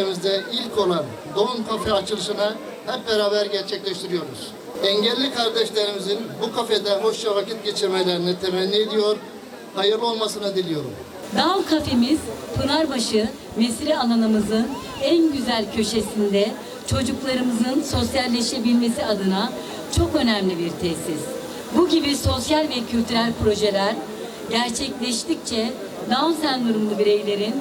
ilçemizde ilk olan Doğum Kafe açılışını hep beraber gerçekleştiriyoruz. Engelli kardeşlerimizin bu kafede hoşça vakit geçirmelerini temenni ediyor, hayırlı olmasını diliyorum. Dağ kafemiz Pınarbaşı mesire alanımızın en güzel köşesinde çocuklarımızın sosyalleşebilmesi adına çok önemli bir tesis. Bu gibi sosyal ve kültürel projeler gerçekleştikçe Down sendromlu bireylerin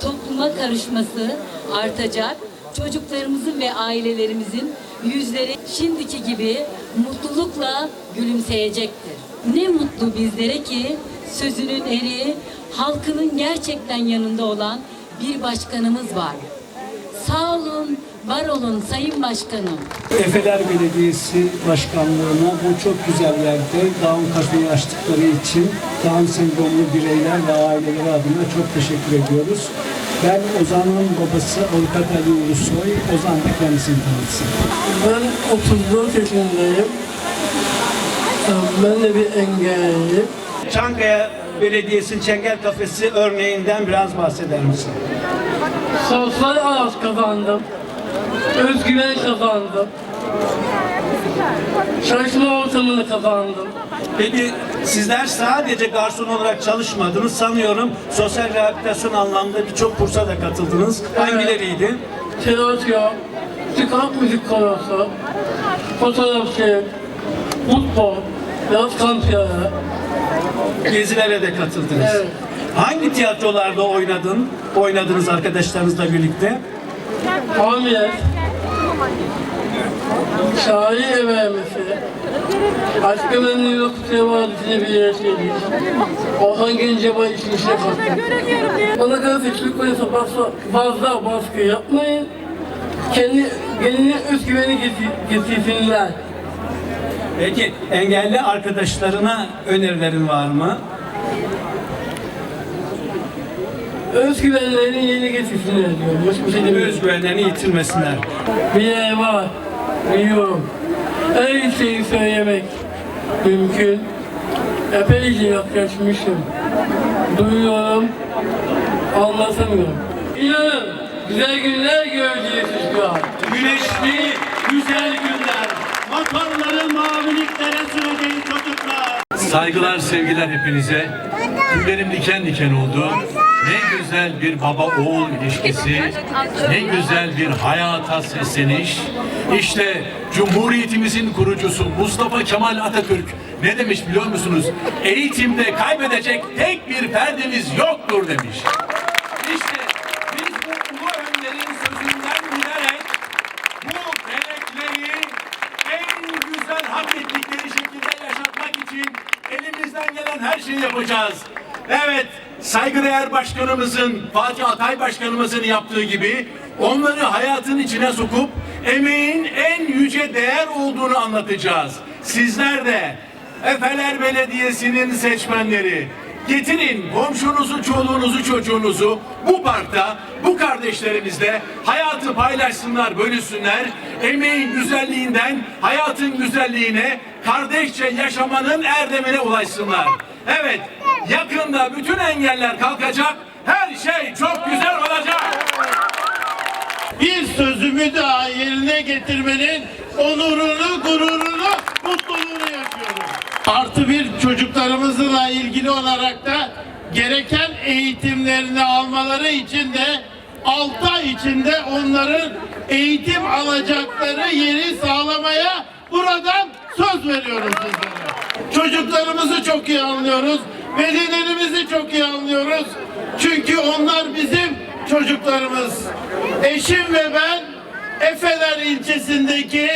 topluma karışması artacak. Çocuklarımızın ve ailelerimizin yüzleri şimdiki gibi mutlulukla gülümseyecektir. Ne mutlu bizlere ki sözünün eri, halkının gerçekten yanında olan bir başkanımız var. Sağ olun, var olun Sayın Başkanım. Efeler Belediyesi Başkanlığı'na bu çok güzel yerde Down Kafe'yi açtıkları için Down sendromlu bireyler ve aileleri adına çok teşekkür ediyoruz. Ben Ozan'ın babası Avukat Ali Ulusoy. Ozan da kendisini tanıtsın. Ben 34 yaşındayım. Ben de bir engelliyim. Çankaya Belediyesi'nin Çengel Kafesi örneğinden biraz bahseder misin? Sosyal hayat kazandım. Özgüven kazandım. Çalışma ortamını kazandım. Peki sizler sadece garson olarak çalışmadınız sanıyorum. Sosyal rehabilitasyon anlamında birçok kursa da katıldınız. Hangileriydi? Tiyatro, çıkart müzik korosu, fotoğrafçı, futbol, yaz kampiyonu. Gezilere de katıldınız. Evet. Hangi tiyatrolarda oynadın? Oynadınız arkadaşlarınızla birlikte? Hamiyet, Şair Evremesi, Aşkı Memnuniyet Kutluya Vadisi'ne bir yer şeydik. Orhan Gencebay için işe kattım. Bana göre seçilik koyuyorsa fazla, fazla baskı yapmayın. Kendi, kendine özgüveni getir- getirsinler. Peki engelli arkadaşlarına önerilerin var mı? Özgüvenlerini yeni getirsinler diyorum. Başka bir şey demiyorum. Özgüvenlerini yitirmesinler. Bir yer var, biliyorum. Her şeyi söylemek mümkün. Epeyce yaklaşmışım. Duyuyorum, anlatamıyorum. İnanın, güzel günler göreceğiz an. Güneşli, güzel günler. Motorları maviliklere süreceği çocuklar. Saygılar, sevgiler hepinize. Tüylerim diken diken oldu. Ne güzel bir baba-oğul ilişkisi, ne güzel bir hayata sesleniş. İşte Cumhuriyetimizin kurucusu Mustafa Kemal Atatürk ne demiş biliyor musunuz? Eğitimde kaybedecek tek bir ferdimiz yoktur demiş. Şeyi yapacağız. Evet, saygıdeğer başkanımızın, Fatih Atay başkanımızın yaptığı gibi onları hayatın içine sokup emeğin en yüce değer olduğunu anlatacağız. Sizler de Efeler Belediyesi'nin seçmenleri, Getirin komşunuzu, çoluğunuzu, çocuğunuzu bu parkta, bu kardeşlerimizle hayatı paylaşsınlar, bölüşsünler. Emeğin güzelliğinden hayatın güzelliğine, kardeşçe yaşamanın erdemine ulaşsınlar. Evet, yakında bütün engeller kalkacak, her şey çok güzel olacak. bir sözümü daha yerine getirmenin onurunu, gururunu, mutluluğunu yaşıyorum. Artı bir çocuklarımızla ilgili olarak da gereken eğitimlerini almaları için de 6 ay içinde onların eğitim alacakları yeri sağlamaya buradan söz veriyoruz sizlere. Çocuklarımızı çok iyi anlıyoruz. Velilerimizi çok iyi anlıyoruz. Çünkü onlar bizim çocuklarımız. Eşim ve ben Efeler ilçesindeki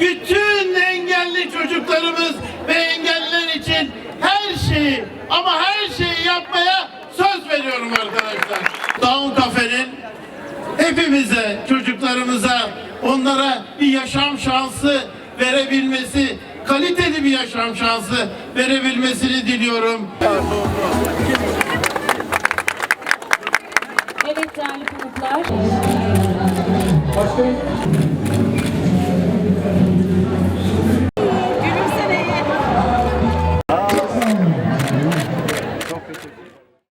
bütün engelli çocuklarımız ve engelliler için her şeyi ama her şeyi yapmaya söz veriyorum arkadaşlar. Down Cafe'nin hepimize, çocuklarımıza, onlara bir yaşam şansı verebilmesi, kaliteli bir yaşam şansı verebilmesini diliyorum. Evet değerli konuklar.